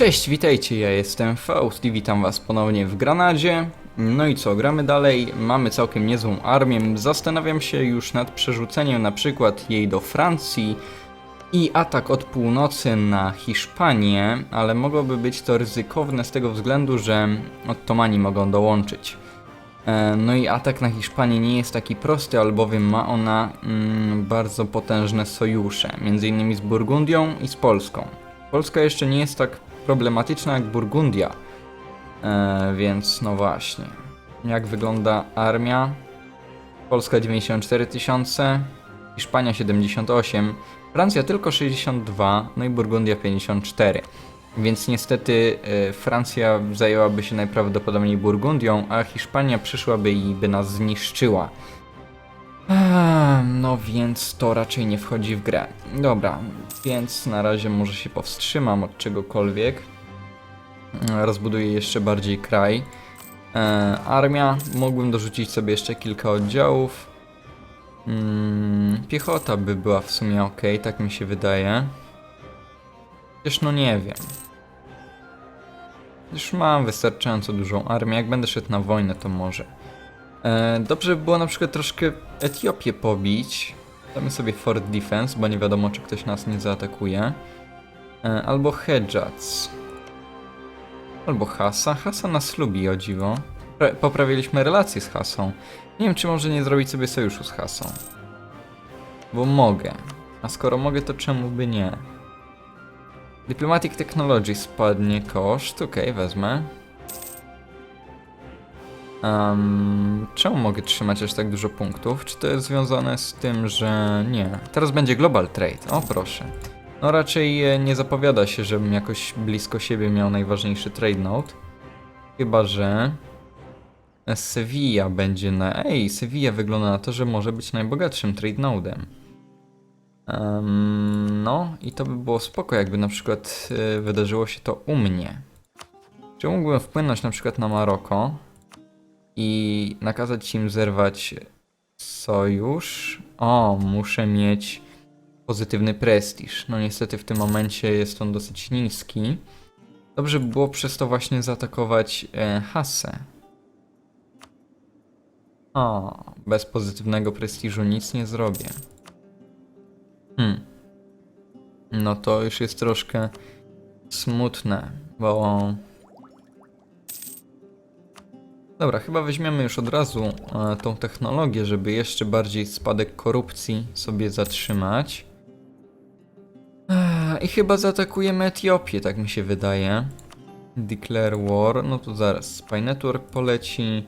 Cześć, witajcie, ja jestem Faust i witam was ponownie w Granadzie. No i co, gramy dalej, mamy całkiem niezłą armię, zastanawiam się już nad przerzuceniem na przykład jej do Francji i atak od północy na Hiszpanię, ale mogłoby być to ryzykowne z tego względu, że Ottomani mogą dołączyć. E, No i atak na Hiszpanię nie jest taki prosty, albowiem ma ona mm, bardzo potężne sojusze, między innymi z Burgundią i z Polską. Polska jeszcze nie jest tak problematyczna jak Burgundia, e, więc no właśnie. Jak wygląda armia? Polska 94 tysiące, Hiszpania 78, Francja tylko 62, no i Burgundia 54. Więc niestety e, Francja zajęłaby się najprawdopodobniej Burgundią, a Hiszpania przyszłaby i by nas zniszczyła. Eee, No więc to raczej nie wchodzi w grę. Dobra, więc na razie może się powstrzymam od czegokolwiek. Rozbuduję jeszcze bardziej kraj. E, armia, mógłbym dorzucić sobie jeszcze kilka oddziałów. Mm, piechota by była w sumie ok, tak mi się wydaje. Chociaż no nie wiem. Już mam wystarczająco dużą armię, jak będę szedł na wojnę to może. E, dobrze by było na przykład troszkę Etiopię pobić. Damy sobie Fort Defense, bo nie wiadomo czy ktoś nas nie zaatakuje. E, albo Hedjaz. Albo Hasa. Hasa nas lubi, o dziwo. Pra- Poprawiliśmy relacje z Hasą. Nie wiem, czy może nie zrobić sobie sojuszu z Hasą. Bo mogę. A skoro mogę, to czemu by nie? Diplomatic Technology spadnie koszt. Okej, wezmę. Um, czemu mogę trzymać aż tak dużo punktów? Czy to jest związane z tym, że nie? Teraz będzie Global Trade. O proszę. No raczej e, nie zapowiada się, żebym jakoś blisko siebie miał najważniejszy trade node. Chyba, że Sevilla będzie na... Ej, Sevilla wygląda na to, że może być najbogatszym trade nodem. Em, no i to by było spoko, jakby na przykład e, wydarzyło się to u mnie. Czy mógłbym wpłynąć na przykład na Maroko i nakazać im zerwać sojusz? O, muszę mieć pozytywny prestiż. No niestety w tym momencie jest on dosyć niski. Dobrze by było przez to właśnie zaatakować e, Hasę. O, bez pozytywnego prestiżu nic nie zrobię. Hmm. No to już jest troszkę smutne, bo... Dobra, chyba weźmiemy już od razu e, tą technologię, żeby jeszcze bardziej spadek korupcji sobie zatrzymać. Ech, I chyba zaatakujemy Etiopię, tak mi się wydaje. Declare War, no to zaraz. Spy Network poleci.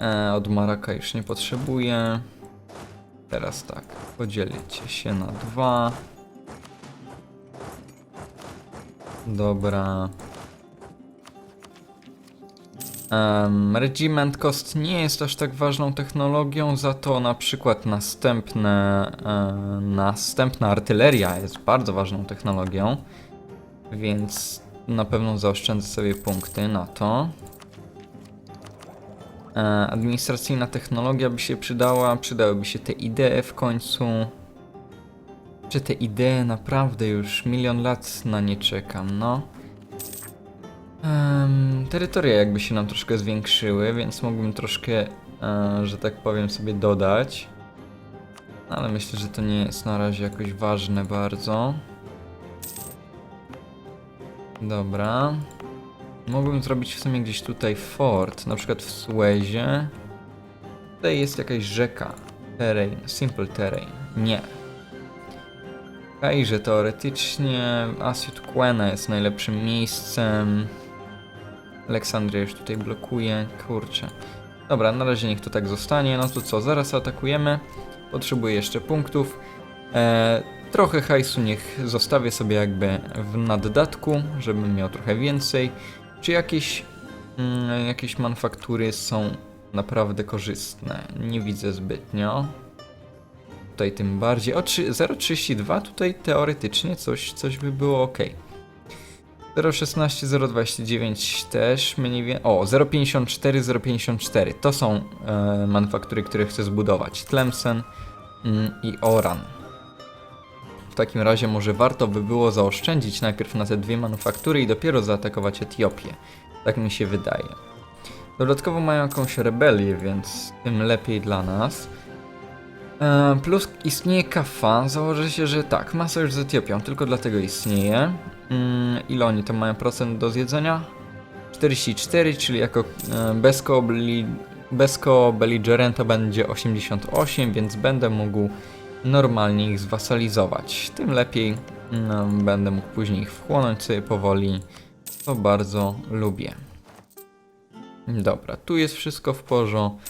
E, od Maraka już nie potrzebuję. Teraz tak, podzielicie się na dwa. Dobra. Um, Regiment Cost nie jest aż tak ważną technologią, za to na przykład następne, e, następna artyleria jest bardzo ważną technologią, więc na pewno zaoszczędzę sobie punkty na to. E, administracyjna technologia by się przydała, przydałyby się te idee w końcu. Czy te idee naprawdę już milion lat na nie czekam, no. Em, terytoria jakby się nam troszkę zwiększyły, więc mógłbym troszkę, e, że tak powiem, sobie dodać. Ale myślę, że to nie jest na razie jakoś ważne bardzo. Dobra. Mógłbym zrobić w sumie gdzieś tutaj fort, na przykład w Suezie. Tutaj jest jakaś rzeka. Terrain, simple terrain. Nie. Kajże teoretycznie Asiut Quena jest najlepszym miejscem. Aleksandria już tutaj blokuje. Kurczę. Dobra, na razie niech to tak zostanie. No to co, zaraz atakujemy. Potrzebuję jeszcze punktów. E, trochę hajsu niech zostawię sobie jakby w naddatku, żebym miał trochę więcej. Czy jakieś, mm, jakieś manufaktury są naprawdę korzystne? Nie widzę zbytnio. Tutaj tym bardziej. O, trzy- 0,32 tutaj teoretycznie coś, coś by było ok. 0,16, 0,29 też mniej więcej. O, 0,54, 0,54. To są e, manufaktury, które chcę zbudować. Tlemcen mm, i Oran. takim razie może warto by było zaoszczędzić najpierw na te dwie manufaktury i dopiero zaatakować Etiopię. Tak mi się wydaje. Dodatkowo mają jakąś rebelię, więc tym lepiej dla nas. E, plus istnieje kafa. Założę się, że tak, ma sojusz z Etiopią, tylko dlatego istnieje. Mm, ile oni tam mają procent do zjedzenia? 44, czyli jako e, bez koobli- bez co-belligerenta będzie 88, więc będę mógł normalnie ich zwasalizować. Tym lepiej no, będę mógł później ich wchłonąć sobie powoli. To bardzo lubię. Dobra, tu jest wszystko w porządku.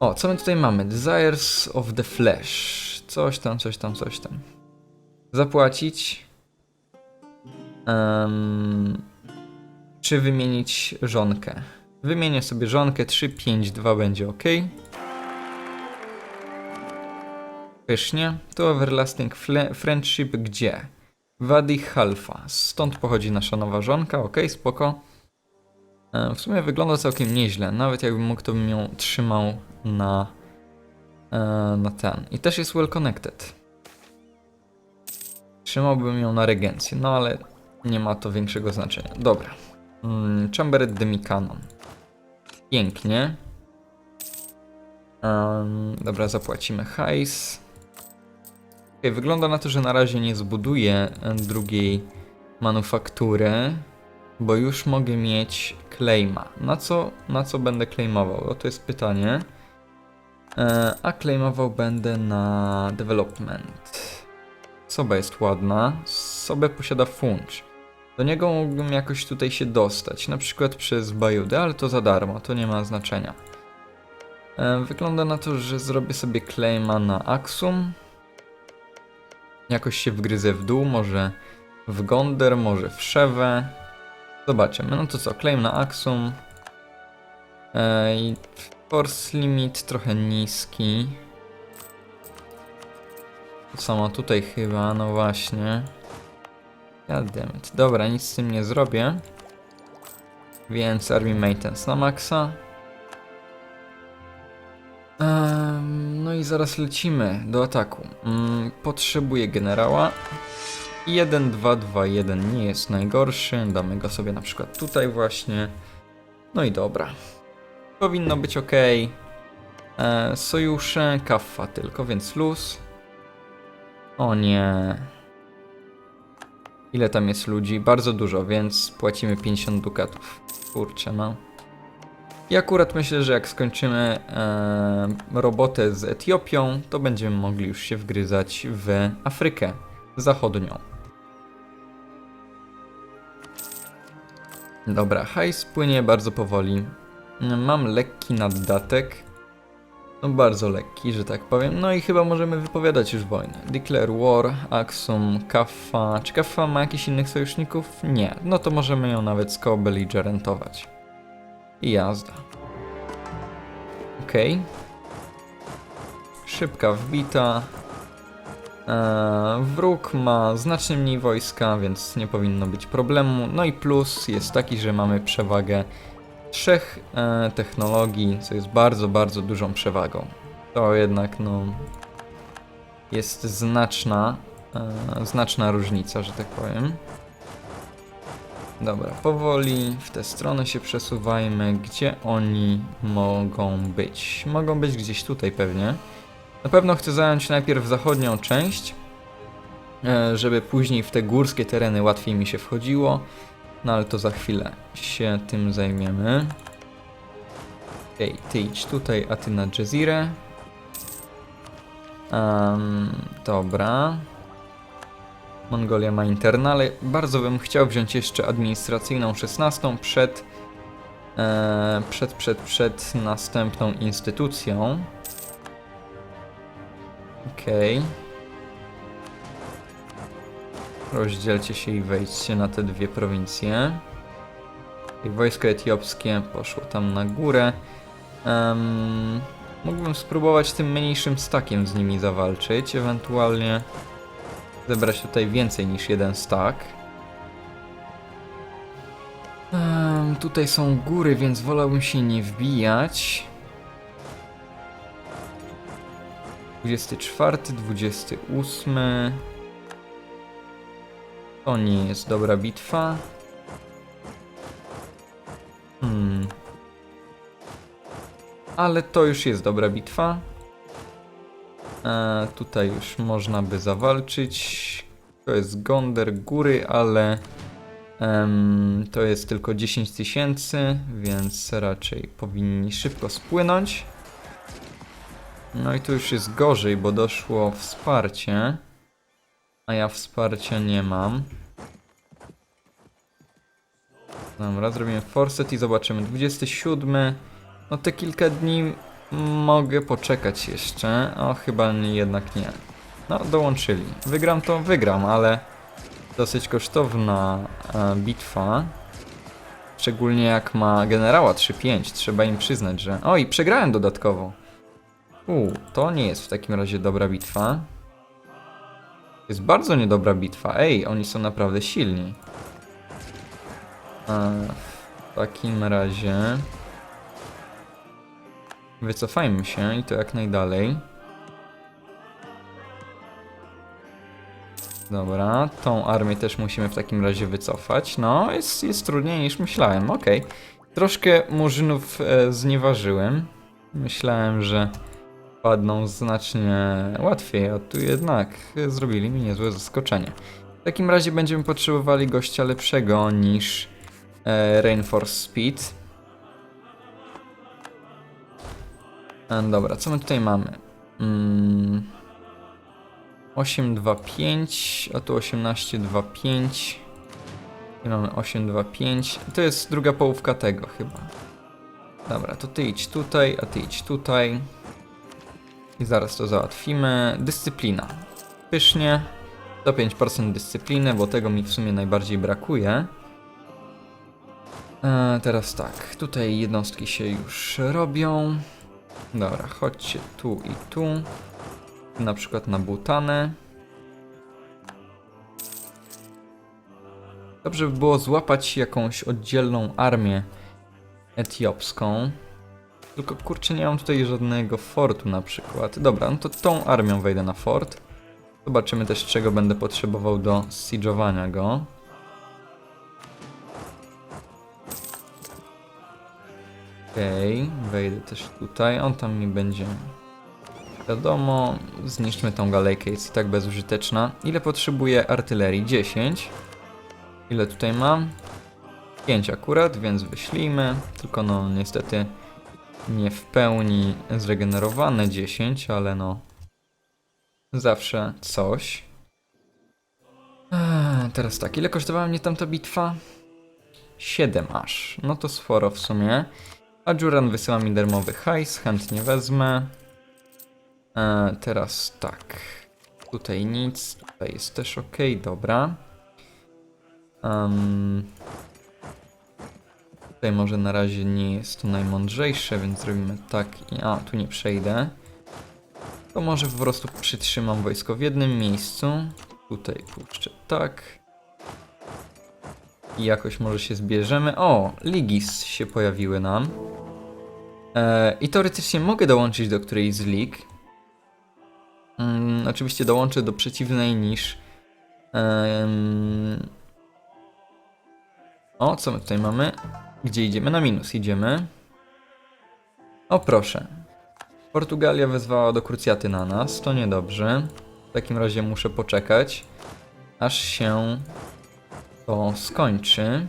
O, co my tutaj mamy? Desires of the Flesh. Coś tam, coś tam, coś tam. Zapłacić. Em, czy wymienić żonkę? Wymienię sobie żonkę 3, 5, 2 będzie ok. Pysznie. To Everlasting Friendship gdzie? Wadi Halfa. Stąd pochodzi nasza nowa żonka, ok, spoko. W sumie wygląda całkiem nieźle. Nawet jakbym mógł, to bym ją trzymał na, e, na ten. I też jest well connected. Trzymałbym ją na regencję, no ale nie ma to większego znaczenia. Dobra. Mm, Chambered Demicanon. Pięknie. Em, dobra, zapłacimy hajs. Okay, wygląda na to, że na razie nie zbuduję drugiej manufaktury, bo już mogę mieć claima. Na co, na co będę claimował? O, to jest pytanie. E, a claimował będę na development. Soba jest ładna. Sobę posiada funch. Do niego mógłbym jakoś tutaj się dostać, na przykład przez Bajudę, ale to za darmo, to nie ma znaczenia. E, Wygląda na to, że zrobię sobie claima na Axum. Jakoś się wgryzę w dół, może w Gonder, może w Szewę. Zobaczymy. No to co, claim na Axum. E, I force limit trochę niski. To samo tutaj chyba, no właśnie. Goddammit. Dobra, nic z tym nie zrobię. Więc Army Maintenance na maksa. Em, no i zaraz lecimy do ataku. Mm, potrzebuję generała. 1, 2, 2, 1 nie jest najgorszy. Damy go sobie na przykład tutaj właśnie. No i dobra. Powinno być ok. E, sojusze, kaffa tylko, więc luz. O nie. Ile tam jest ludzi? Bardzo dużo, więc płacimy 50 dukatów. Kurczę, no. I akurat myślę, że jak skończymy e, robotę z Etiopią, to będziemy mogli już się wgryzać w Afrykę Zachodnią. Dobra, hajs płynie bardzo powoli. Mam lekki naddatek. No bardzo lekki, że tak powiem. No i chyba możemy wypowiadać już wojnę. Declare War, Axum, Kaffa. Czy Kaffa ma jakichś innych sojuszników? Nie. No to możemy ją nawet skoobelligerentować. I jazda. Okej. Szybka wbita. Eee, wróg ma znacznie mniej wojska, więc nie powinno być problemu. No i plus jest taki, że mamy przewagę trzech e, technologii, co jest bardzo, bardzo dużą przewagą. To jednak, no, jest znaczna, e, znaczna różnica, że tak powiem. Dobra, powoli w tę stronę się przesuwajmy. Gdzie oni mogą być? Mogą być gdzieś tutaj pewnie. Na pewno chcę zająć najpierw zachodnią część, e, żeby później w te górskie tereny łatwiej mi się wchodziło. No ale to za chwilę się tym zajmiemy. Okej, ty idź tutaj, a ty na. Em, dobra. Mongolia ma internale. Bardzo bym chciał wziąć jeszcze administracyjną 16 przed, e, przed, przed, przed następną instytucją. Okej. Rozdzielcie się i wejdźcie na te dwie prowincje. I wojsko etiopskie poszło tam na górę. Em, mógłbym spróbować tym mniejszym stakiem z nimi zawalczyć, ewentualnie zebrać tutaj więcej niż jeden stak. Em, tutaj są góry, więc wolałbym się nie wbijać. 24, 28. To nie jest dobra bitwa. Hmm. Ale to już jest dobra bitwa. E, tutaj już można by zawalczyć. To jest Gonder góry, ale em, to jest tylko 10 tysięcy, więc raczej powinni szybko spłynąć. No i tu już jest gorzej, bo doszło wsparcie. A ja wsparcia nie mam. Dobra, zrobimy forset i zobaczymy. 27. No te kilka dni mogę poczekać jeszcze. O, chyba jednak nie. No, dołączyli. Wygram to? Wygram, ale dosyć kosztowna e, bitwa. Szczególnie jak ma generała 3-5. Trzeba im przyznać, że... O, i przegrałem dodatkowo. U, to nie jest w takim razie dobra bitwa. To jest bardzo niedobra bitwa. Ej, oni są naprawdę silni. A, w takim razie... Wycofajmy się i to jak najdalej. Dobra, tą armię też musimy w takim razie wycofać. No, jest, jest trudniej niż myślałem, okej. Troszkę murzynów e, znieważyłem. Myślałem, że padną znacznie łatwiej, a tu jednak zrobili mi niezłe zaskoczenie. W takim razie będziemy potrzebowali gościa lepszego niż e, Rainforce Speed. E, dobra, co my tutaj mamy? Mm, 8, 2, 5, a tu 18, 2, 5. I mamy 8, 2, 5. To jest druga połówka tego chyba. Dobra, to ty idź tutaj, a ty idź tutaj. I zaraz to załatwimy. Dyscyplina. Pysznie. Do 5% dyscypliny, bo tego mi w sumie najbardziej brakuje. E, teraz tak, tutaj jednostki się już robią. Dobra, chodźcie tu i tu. Na przykład na Butanę. Dobrze by było złapać jakąś oddzielną armię etiopską. Tylko kurczę, nie mam tutaj żadnego fortu na przykład. Dobra, no to tą armią wejdę na fort. Zobaczymy też czego będę potrzebował do siege'owania go. Okej, wejdę też tutaj. On tam mi będzie. Wiadomo, zniszczmy tą galejkę, jest i tak bezużyteczna. Ile potrzebuję artylerii? 10. Ile tutaj mam? 5 akurat, więc wyślijmy. Tylko no niestety nie w pełni zregenerowane 10, ale no zawsze coś. Eee, teraz tak, ile kosztowała mnie tamta bitwa? 7 aż. No to sporo w sumie. A Juran wysyła mi darmowy hajs, chętnie wezmę. E, teraz tak. Tutaj nic, tutaj jest też ok, dobra. Em, tutaj może na razie nie jest to najmądrzejsze, więc zrobimy tak i... A, tu nie przejdę. To może po prostu przytrzymam wojsko w jednym miejscu. Tutaj puszczę tak. I jakoś może się zbierzemy. O, Ligis się pojawiły nam. E, I teoretycznie mogę dołączyć do którejś z lig. Mm, oczywiście dołączę do przeciwnej niż. O, co my tutaj mamy? Gdzie idziemy? Na minus idziemy. O, proszę. Portugalia wezwała do krucjaty na nas. To niedobrze. W takim razie muszę poczekać, aż się to skończy.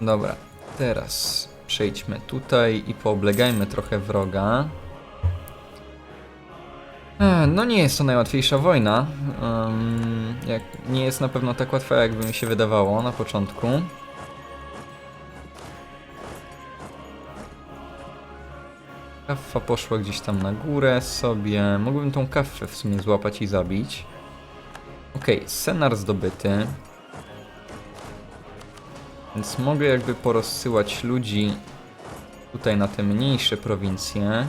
Dobra, teraz przejdźmy tutaj i pooblegajmy trochę wroga. E, No nie jest to najłatwiejsza wojna. Em, jak, nie jest na pewno tak łatwa, jakby mi się wydawało na początku. Kaffa poszła gdzieś tam na górę sobie. Mógłbym tą kaffę w sumie złapać i zabić. Okej, senar zdobyty. Więc mogę jakby porozsyłać ludzi tutaj na te mniejsze prowincje.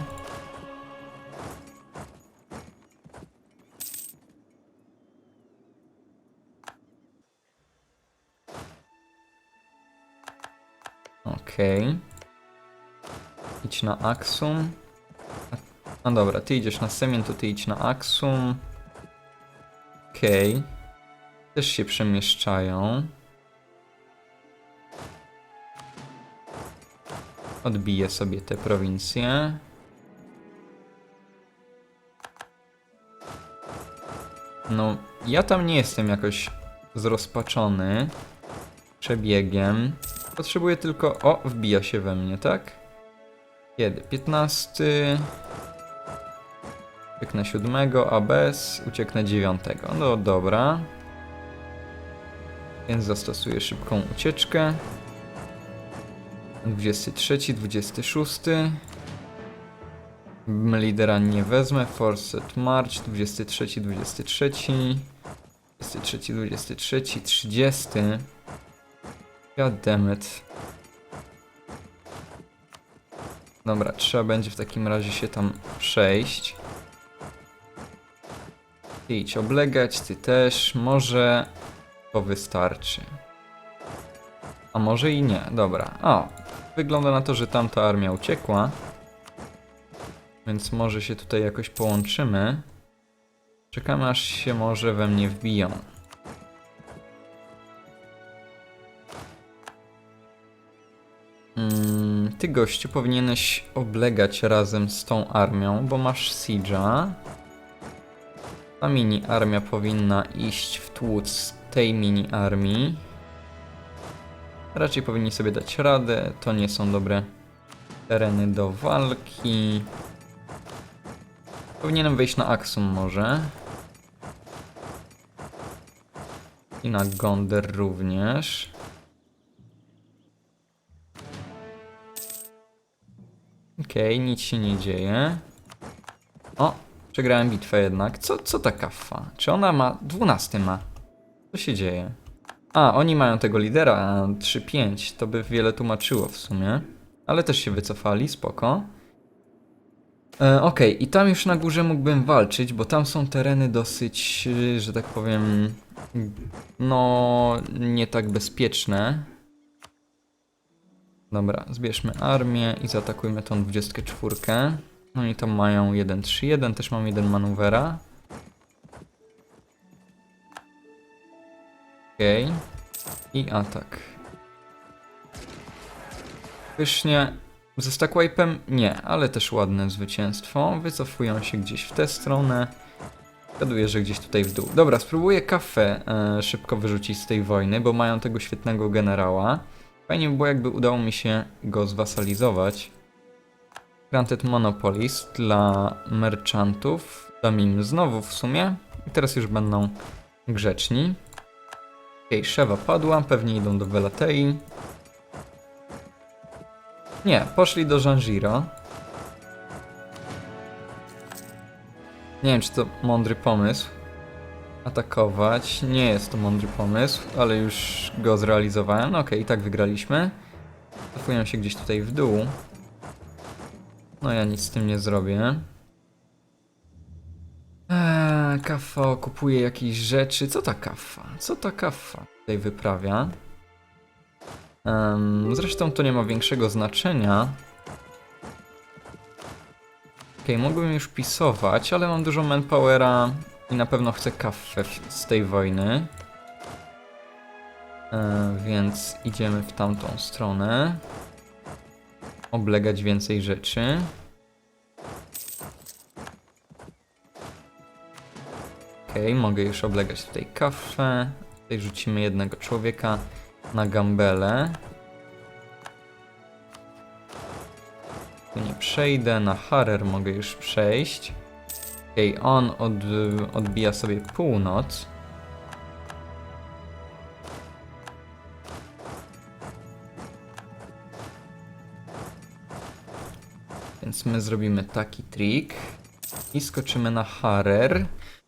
Okej. Idź na Aksum. No dobra, ty idziesz na Semien, to ty idź na Aksum. Okej. Też się przemieszczają. Odbiję sobie te prowincje. No, ja tam nie jestem jakoś zrozpaczony przebiegiem. Potrzebuję tylko... O, wbija się we mnie, tak? Kiedy? 15... Ucieknę 7, a bez ucieknę 9. No dobra. Więc zastosuję szybką ucieczkę. 23, 26. M, Lidera nie wezmę. Forset March 23, 23. 23, 23, 30. God damn it. Dobra, trzeba będzie w takim razie się tam przejść. Idź oblegać, ty też. Może to wystarczy. A może i nie. Dobra. O, wygląda na to, że tamta armia uciekła. Więc może się tutaj jakoś połączymy. Czekamy aż się może we mnie wbiją. Mm, ty gościu powinieneś oblegać razem z tą armią, bo masz Siege'a. Ta mini armia powinna iść w tłuc tej mini armii. Raczej powinni sobie dać radę. To nie są dobre tereny do walki. Powinienem wejść na Aksum może. I na Gonder również. Okej, nic się nie dzieje. O, przegrałem bitwę jednak. Co, co ta kafa? Czy ona ma... 12 ma. Co się dzieje? A, oni mają tego lidera, a 3-5. To by wiele tłumaczyło w sumie. Ale też się wycofali, spoko. E, Okej, i tam już na górze mógłbym walczyć, bo tam są tereny dosyć, y, że tak powiem, no, nie tak bezpieczne. Dobra, zbierzmy armię i zaatakujmy tą 24. No i tam mają 1-3-1, też mam jeden manewera. Okej. I atak. Pysznie. Ze stackwipe'em? Nie, ale też ładne zwycięstwo. Wycofują się gdzieś w tę stronę. Zgaduję, że gdzieś tutaj w dół. Dobra, spróbuję kafę e, szybko wyrzucić z tej wojny, bo mają tego świetnego generała. Fajnie by było, jakby udało mi się go zwasalizować. Granted Monopolis dla merchantów. Dam im znowu w sumie. I teraz już będą grzeczni. Okej, Szewa padła, pewnie idą do Velatei. Nie, poszli do Janjiro. Nie wiem, czy to mądry pomysł. Atakować. Nie jest to mądry pomysł, ale już go zrealizowałem. Okej, i tak wygraliśmy. Cofują się gdzieś tutaj w dół. No ja nic z tym nie zrobię. Eee, kafa kupuje jakieś rzeczy. Co ta kafa? Co ta kafa tutaj wyprawia? Em, zresztą to nie ma większego znaczenia. Okej, mógłbym już pisować, ale mam dużo manpowera i na pewno chcę kawę z tej wojny. E, więc idziemy w tamtą stronę. Oblegać więcej rzeczy. Okej, mogę już oblegać tutaj kawę. Tutaj rzucimy jednego człowieka na gambelę. Tu nie przejdę, na Harer mogę już przejść. Okej, on od, odbija sobie północ. Więc my zrobimy taki trik i skoczymy na Harer.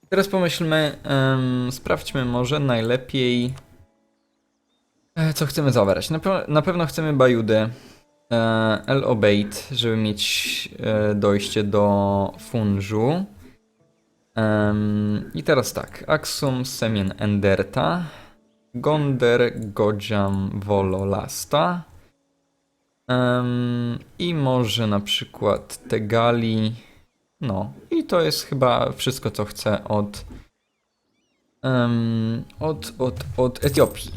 Teraz pomyślmy, em, sprawdźmy może najlepiej E, Co chcemy zabrać? Na, pe- na pewno chcemy Bajudę e, El Obeit, żeby mieć e, dojście do Funżu. Em, I teraz tak, Aksum, Semien Enderta, Gonder, Godziam, Volo, Lasta. Em, I może na przykład Tegali. No, i to jest chyba wszystko, co chcę od Em, od, od, od Etiopii.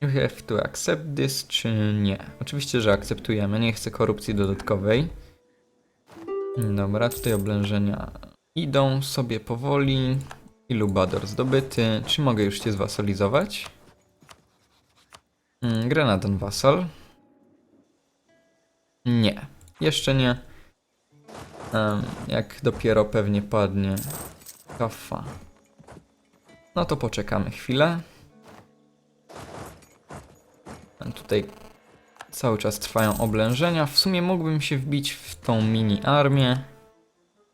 You have to accept this, czy nie? Oczywiście, że akceptujemy. Nie chcę korupcji dodatkowej. Dobra, tutaj oblężenia idą sobie powoli. Ilu bador zdobyty? Czy mogę już cię zwasalizować? Mm, Grenaden wasal. Nie, jeszcze nie. Jak dopiero pewnie padnie kafa. No to poczekamy chwilę. Tutaj cały czas trwają oblężenia. W sumie mógłbym się wbić w tą mini armię.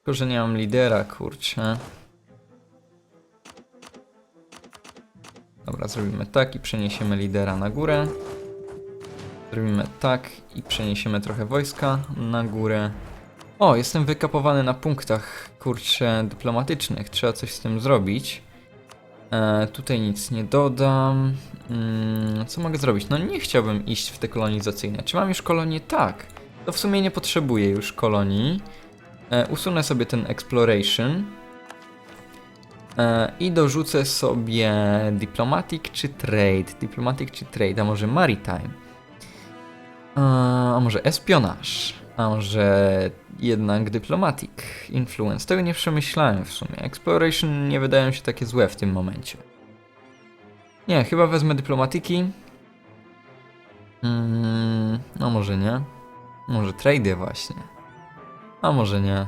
Tylko, że nie mam lidera, kurczę. Dobra, zrobimy tak i przeniesiemy lidera na górę. Zrobimy tak i przeniesiemy trochę wojska na górę. O, jestem wykapowany na punktach, kurczę, dyplomatycznych. Trzeba coś z tym zrobić. E, tutaj nic nie dodam. Mm, co mogę zrobić? No nie chciałbym iść w te kolonizacyjne. Czy mam już kolonie? Tak. To w sumie nie potrzebuję już kolonii. E, usunę sobie ten exploration. E, I dorzucę sobie diplomatic czy trade. Diplomatic czy trade, a może maritime. E, a może espionaż. A może jednak diplomatic influence. Tego nie przemyślałem w sumie. Exploration nie wydają się takie złe w tym momencie. Nie, chyba wezmę dyplomatyki. Mm, no może nie. Może trade właśnie. A może nie.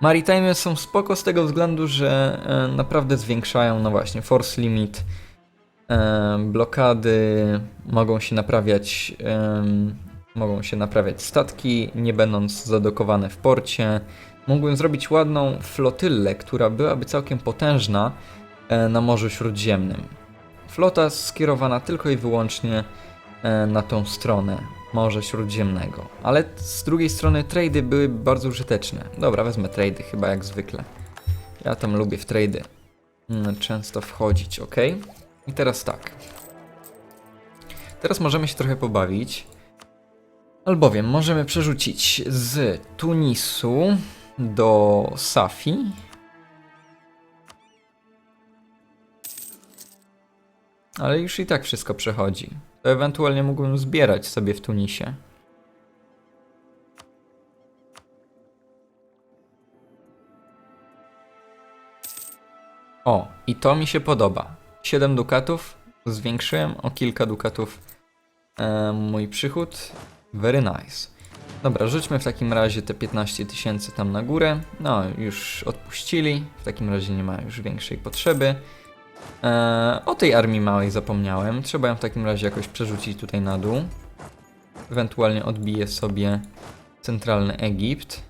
Maritime są spoko z tego względu, że e, naprawdę zwiększają, no właśnie, force limit. E, blokady mogą się naprawiać em, mogą się naprawiać statki, nie będąc zadokowane w porcie. Mógłbym zrobić ładną flotyllę, która byłaby całkiem potężna e, na Morzu Śródziemnym. Flota skierowana tylko i wyłącznie e, na tą stronę Morza Śródziemnego. Ale z drugiej strony trady były bardzo użyteczne. Dobra, wezmę trady chyba jak zwykle. Ja tam lubię w trady mm, często wchodzić, ok? I teraz tak. Teraz możemy się trochę pobawić. Albowiem możemy przerzucić z Tunisu do Safi. Ale już i tak wszystko przechodzi. To ewentualnie mógłbym zbierać sobie w Tunisie. O, i to mi się podoba. 7 dukatów. Zwiększyłem o kilka dukatów e, mój przychód. Very nice. Dobra, rzućmy w takim razie te 15 tysięcy tam na górę. No, już odpuścili. W takim razie nie ma już większej potrzeby. Eee, o tej armii małej zapomniałem. Trzeba ją w takim razie jakoś przerzucić tutaj na dół. Ewentualnie odbiję sobie centralny Egipt.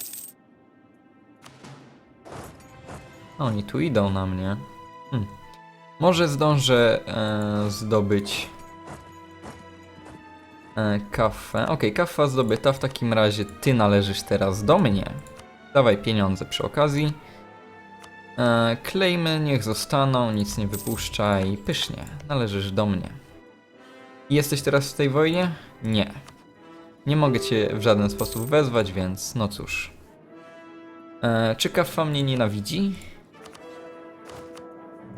Oni tu idą na mnie. Hm. Może zdążę e, zdobyć e, kafę. Okej, kafa zdobyta. W takim razie ty należysz teraz do mnie. Dawaj pieniądze przy okazji. E, klejmy niech zostaną, nic nie wypuszczaj. Pysznie, należysz do mnie. Jesteś teraz w tej wojnie? Nie. Nie mogę cię w żaden sposób wezwać, więc no cóż. E, czy kafa mnie nienawidzi?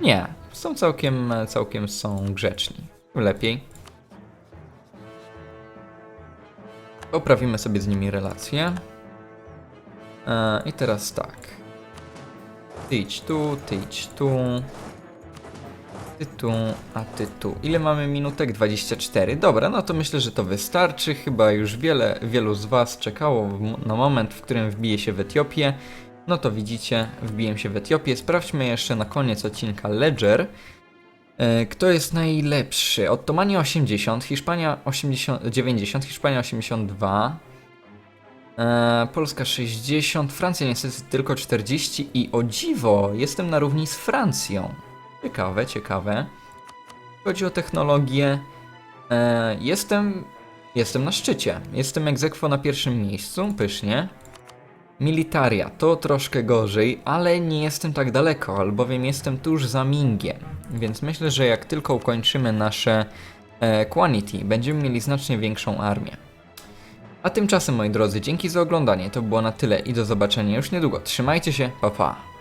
Nie, są całkiem, całkiem są grzeczni. Lepiej. Poprawimy sobie z nimi relacje. E, I teraz tak. Ty idź tu, ty idź tu. Ty tu, a ty tu. Ile mamy minutek? 24. Dobra, no to myślę, że to wystarczy. Chyba już wiele, wielu z Was czekało na moment, w którym wbije się w Etiopię. No to widzicie, wbiłem się w Etiopię. Sprawdźmy jeszcze na koniec odcinka Ledger. E, Kto jest najlepszy? Ottomani 80, Hiszpania 80, 90, Hiszpania 82, e, Polska 60, Francja niestety tylko 40 i o dziwo, jestem na równi z Francją. Ciekawe, ciekawe. Chodzi o technologię. E, jestem, jestem na szczycie. Jestem egzekwo na pierwszym miejscu, pysznie. Militaria to troszkę gorzej, ale nie jestem tak daleko, albowiem jestem tuż za Mingiem. Więc myślę, że jak tylko ukończymy nasze e, Quantity, będziemy mieli znacznie większą armię. A tymczasem, moi drodzy, dzięki za oglądanie. To było na tyle i do zobaczenia już niedługo. Trzymajcie się, pa pa.